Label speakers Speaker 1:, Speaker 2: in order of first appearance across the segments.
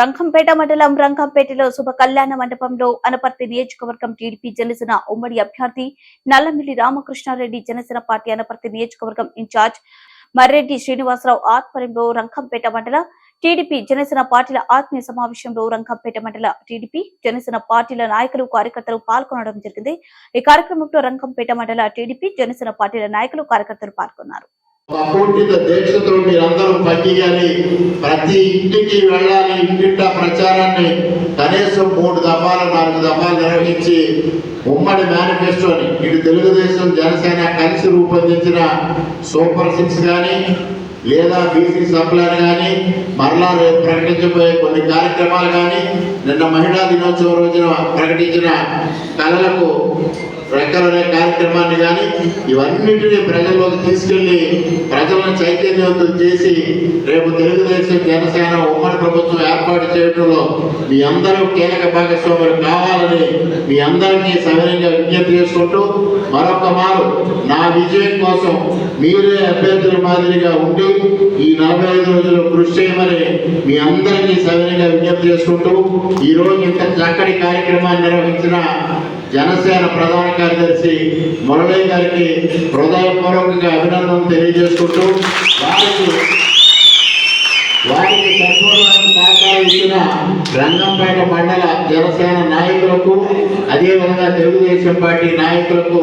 Speaker 1: రంగంపేట మండలం రంగంపేటలో శుభ కళ్యాణ మండపంలో అనపర్తి నియోజకవర్గం టీడీపీ జనసేన ఉమ్మడి అభ్యర్థి నల్లమిల్లి రామకృష్ణారెడ్డి జనసేన పార్టీ అనపర్తి నియోజకవర్గం ఇన్ఛార్జ్ మర్రెడ్డి శ్రీనివాసరావు ఆధ్వర్యంలో రంగంపేట మండల టీడీపీ జనసేన పార్టీల ఆత్మీయ సమావేశంలో రంగంపేట మండల టీడీపీ జనసేన పార్టీల నాయకులు కార్యకర్తలు పాల్గొనడం జరిగింది. ఈ కార్యక్రమంలో రంగంపేట మండల టీడీపీ జనసేన పార్టీల నాయకులు కార్యకర్తలు పాల్గొన్నారు.
Speaker 2: అపూర్తిత దీక్షతో మీరందరూ పనిచేయాలి ప్రతి ఇంటికి వెళ్ళాలి ఇంటింట ప్రచారాన్ని కనీసం మూడు దఫాలు నాలుగు దఫాలు నిర్వహించి ఉమ్మడి మేనిఫెస్టోని ఇటు తెలుగుదేశం జనసేన కలిసి రూపొందించిన సూపర్ సిక్స్ కానీ లేదా బీసీ సప్లర్ కానీ మరలా రేపు ప్రకటించబోయే కొన్ని కార్యక్రమాలు కానీ నిన్న మహిళా దినోత్సవం రోజున ప్రకటించిన కళలకు రెక్కలనే కార్యక్రమాన్ని కానీ ఇవన్నింటినీ ప్రజల్లోకి తీసుకెళ్ళి ప్రజలను చైతన్యవంతం చేసి రేపు తెలుగుదేశం జనసేన ఉమ్మడి ప్రభుత్వం ఏర్పాటు చేయడంలో మీ అందరూ కీలక భాగస్వాములు కావాలని మీ అందరికీ సవినయంగా విజ్ఞప్తి చేసుకుంటూ మరొక మారు నా విజయం కోసం మీరే అభ్యర్థుల మాదిరిగా ఉండి ఈ నలభై ఐదు రోజులు కృషి చేయమని మీ అందరికీ సవినయంగా విజ్ఞప్తి చేసుకుంటూ ఈ రోజు ఇంత చక్కటి కార్యక్రమాన్ని నిర్వహించిన జనసేన ప్రధాన కార్యదర్శి మురళీ గారికి హృదయపూర్వకంగా అభినందనలు తెలియజేసుకుంటూ వారికి వారికి సంపూర్ణమైన సహకారం ఇచ్చిన రంగంపేట మండల జనసేన నాయకులకు అదేవిధంగా తెలుగుదేశం పార్టీ నాయకులకు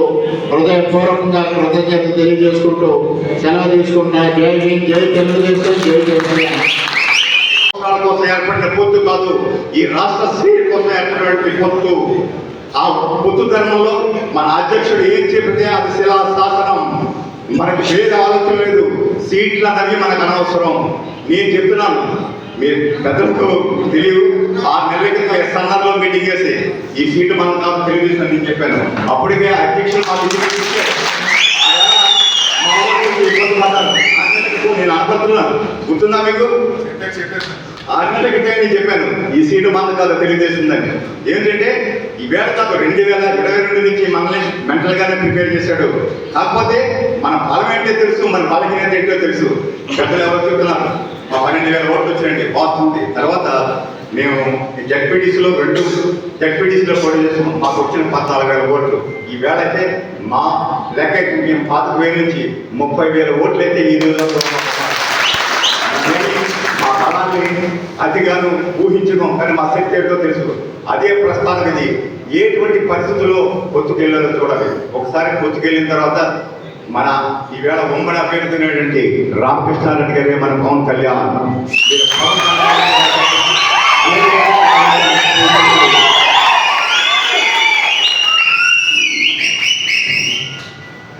Speaker 2: హృదయపూర్వకంగా కృతజ్ఞత తెలియజేసుకుంటూ సెలవు తీసుకుంటున్నా. జై హింద్ జై తెలుగుదేశం జై జనసేన.
Speaker 3: కోసం ఏర్పడిన పొత్తు కాదు ఈ రాష్ట్ర శ్రీ కోసం ఏర్పడినటువంటి పొత్తు ఆ పొత్తు ధర్మంలో మన అధ్యక్షుడు ఏం చెబితే అది శిలా శాసనం మనకి వేరే ఆలోచన లేదు. సీట్లు అనేవి మనకు అనవసరం. నేను చెప్తున్నాను. మీరు పెద్దలకు తెలియదు. ఆ నెలల క్రితం ఎస్ఎన్ఆర్లో మీటింగ్ చేసి ఈ సీటు మనం కాదు తెలియదు నేను చెప్పాను. అప్పటికే అధ్యక్షుడు నేను అనుకుంటున్నాను. గుర్తుందా మీకు? ఆరు నెలల నేను చెప్పాను ఈ సీటు మంద కాదు తెలుగుదేశందని ఏంటంటే ఈ వేళ కాదు రెండు వేల ఇరవై రెండు నుంచి మనల్ని మెంటల్గానే ప్రిపేర్ చేశాడు. కాకపోతే మన పార్లమెంటే తెలుసు మన బలహీనత ఏంటో తెలుసు. పెద్దలు ఎవరు చెప్తున్నారు మా పన్నెండు వేల ఓట్లు వచ్చినండి బాగుంది తర్వాత మేము జడ్పీటీసీలో రెండు జడ్పీటీసీలో పోటీ చేసాము మాకు వచ్చిన పద్నాలుగు వేల ఓట్లు. ఈ వేళ అయితే మా లెక్క మేము పాతిక వేల నుంచి ముప్పై వేల ఓట్లు అయితే ఈ రోజుల్లో మా బలాన్ని అతిగాను ఊహించడం కానీ మా శక్తి ఏంటో తెలుసు. అదే ప్రస్థానం ఇది. ఎటువంటి పరిస్థితుల్లో పొత్తుకెళ్ళాలో చూడాలి. ఒకసారి పొత్తుకెళ్ళిన తర్వాత మన ఈవేళ ఉమ్మడి అభ్యర్థినటువంటి రామకృష్ణారెడ్డి గారే మన పవన్ కళ్యాణ్. పవన్ కళ్యాణ్.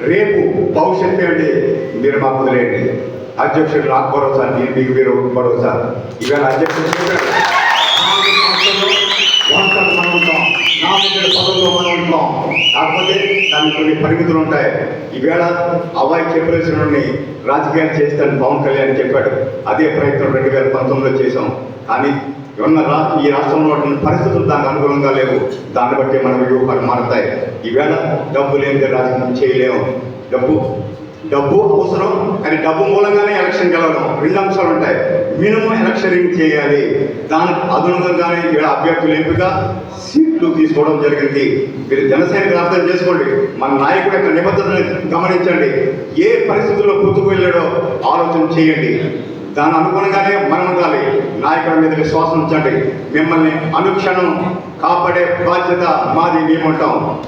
Speaker 3: రేపు భవిష్యత్తు ఏంటి? మీరు మాకు వదిలేయండి. అధ్యక్షుడు నాకు భరోసా నేను మీకు మీరు భరోసా. ఇవాళ అధ్యక్షుడు మనం ఉంటాం. నామినేటెడ్ పదవుల్లో మనం ఉంటాం. కాకపోతే దానికి కొన్ని పరిమితులు ఉంటాయి. ఈవేళ అవాయి చెప్పలేసిన రాజకీయాలు చేస్తాను పవన్ కళ్యాణ్ చెప్పాడు. అదే ప్రయత్నం రెండు వేల పంతొమ్మిదిలో చేశాం. కానీ ఉన్న రా ఈ రాష్ట్రంలో పరిస్థితులు దానికి అనుకూలంగా లేవు. దాన్ని బట్టి మన వ్యూహాలు మారుతాయి. ఈవేళ డబ్బు లేనిదే రాజకీయం చేయలేము. డబ్బు డబ్బు అవసరం కానీ డబ్బు మూలంగానే ఎలక్షన్ గెలవడం. రెండు అంశాలు ఉంటాయి. మినిమం ఎలక్షనింగ్ చేయాలి. దాని అదనంగానే ఇక్కడ అభ్యర్థులు ఎంపిక సీట్లు తీసుకోవడం జరిగింది. మీరు జనసైనికులు అర్థం చేసుకోండి. మన నాయకుడు యొక్క నిబద్ధతను గమనించండి. ఏ పరిస్థితుల్లో గుర్తుకు వెళ్ళాడో ఆలోచన చేయండి. దాని అనుగుణంగానే మనం ఉండాలి. నాయకుల మీద విశ్వాసం ఉంచండి. మిమ్మల్ని అనుక్షణం కాపాడే బాధ్యత మాది మేముంటాం.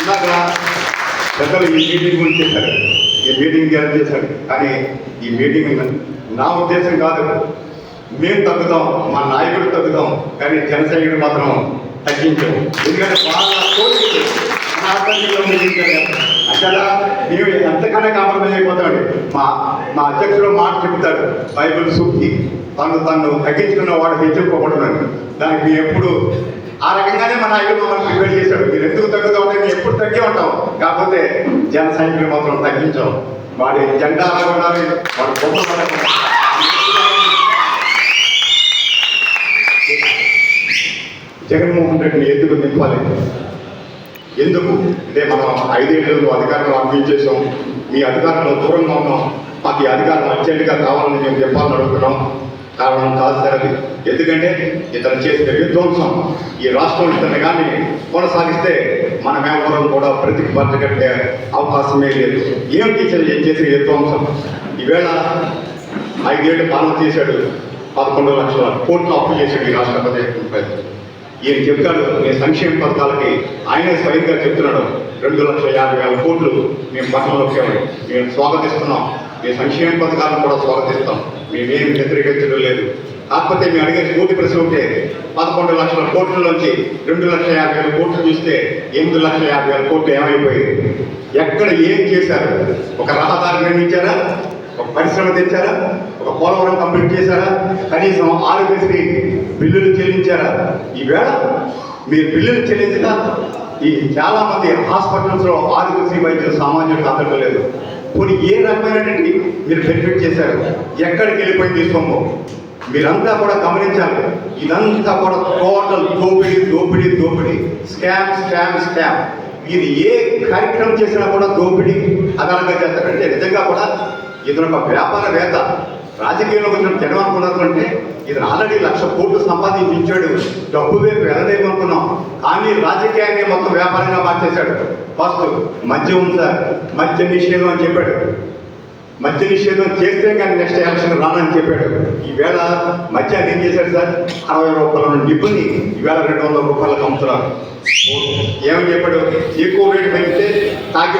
Speaker 3: ఇందాక పెద్దలు ఈ మీటింగ్ గురించి చెప్పారు. మీటింగ్ గ్యారెంటీ చేశాడు. కానీ ఈ మీటింగ్ నా ఉద్దేశం కాదు. మేము తగ్గుతాం మా నాయకుడు తగ్గుతాం కానీ జనసైనికుడు మాత్రం తగ్గించాము. ఎందుకంటే బాగా అసలు మన మేము ఎంతకన్నా కాంప్రమైజ్ అయిపోతాడు మా మా అధ్యక్షుడు మాట చెబుతాడు. బైబిల్ సూక్తి తను తను తగ్గించుకున్న వాడు హెచ్చుకోకూడదని దానికి ఎప్పుడు ఆ రకంగానే మన నాయకుడు మమ్మల్ని ప్రిపేర్ చేశాడు. మీరు ఎందుకు తగ్గుతాం అంటే మేము ఎప్పుడు తగ్గి ఉంటాం. కాకపోతే జన సైనికులు మాత్రం తగ్గించాం. వాడి జెండా అలా ఉండాలి. వాడు బొమ్మ జగన్మోహన్ రెడ్డిని ఎందుకు నింపాలి? ఎందుకు? అంటే మనం ఐదేళ్ళలో అధికారంలో అందించేసాం మీ అధికారంలో దూరంగా ఉన్నాం. మాకు ఈ అధికారం అర్జెంటుగా కావాలని మేము చెప్పాలని అడుగుతున్నాం. కారణం కాదు సార్ అది ఎందుకంటే ఇతను చేసిన విధ్వంసం ఈ రాష్ట్రం ఇతను కానీ కొనసాగిస్తే మన వ్యాపారం కూడా బ్రతికి బతకట్టే అవకాశమే లేదు. ఏం టీచర్ చేసిన విధ్వంసం? ఈవేళ ఐదేళ్ళు పాలన చేశాడు పదకొండు లక్షల కోట్లు అప్పు చేశాడు ఈ రాష్ట్ర ప్రజలు ఈయన చెప్తాడు నేను సంక్షేమ పథకాలకి ఆయనే స్వయంగా చెప్తున్నాడు రెండు లక్షల యాభై వేల కోట్లు మేము పట్టణంలో వచ్చాము మేము స్వాగతిస్తున్నాం. మీ సంక్షేమ పథకాలను కూడా స్వాగతిస్తాం. మేమేం వ్యతిరేకించడం లేదు. కాకపోతే మేము అడిగే కోటి ప్రశ్న ఉంటే పదకొండు లక్షల కోట్ల నుంచి రెండు లక్షల యాభై వేల కోట్లు చూస్తే ఎనిమిది లక్షల యాభై వేల కోట్లు ఏమైపోయింది ఎక్కడ ఏం చేశారు? ఒక రహదారి నిర్మించారా? ఒక పరిశ్రమ తెచ్చారా? ఒక పోలవరం కంప్లీట్ చేశారా? కనీసం ఆరోగ్యశ్రీ బిల్లులు చెల్లించారా? ఈవేళ మీరు బిల్లులు చెల్లించిన ఈ చాలామంది హాస్పిటల్స్లో ఆరోగ్యశ్రీ వైద్యులు సామాన్యులకు అందడం లేదు. కొన్ని ఏ రకమైనటువంటి మీరు బెనిఫిట్ చేశారు? ఎక్కడికి వెళ్ళిపోయింది సొమ్ము? మీరంతా కూడా గమనించాలి. ఇదంతా కూడా టోటల్ దోపిడీ దోపిడీ దోపిడీ. Scam scam scam. ఇది ఏ కార్యక్రమం చేసినా కూడా దోపిడీ అదనంగా చేస్తారంటే నిజంగా కూడా ఇతను ఒక వ్యాపారవేత్త రాజకీయంలోకి వచ్చిన జనం అనుకున్నట్లంటే ఇతను ఆల్రెడీ లక్ష కోట్లు సంపాదించాడు డబ్బు వైపు వెళ్ళలేమనుకున్నాం కానీ రాజకీయాన్ని మొత్తం వ్యాపారంగా మార్చేశాడు. ఫస్ట్ మద్యం ఉంది సార్. మద్య నిషేధం అని చెప్పాడు. మద్య నిషేధం చేస్తే కానీ నెక్స్ట్ ఎలక్షన్ రానని చెప్పాడు. ఈవేళ మద్యాన్ని ఏం చేశాడు సార్? అరవై రూపాయల నిప్పుని ఈవేళ రెండు వందల రూపాయలకు అమ్ముతున్నారు. ఏమని చెప్పాడు? ఎక్కువ రేటు పెంచితే తాగి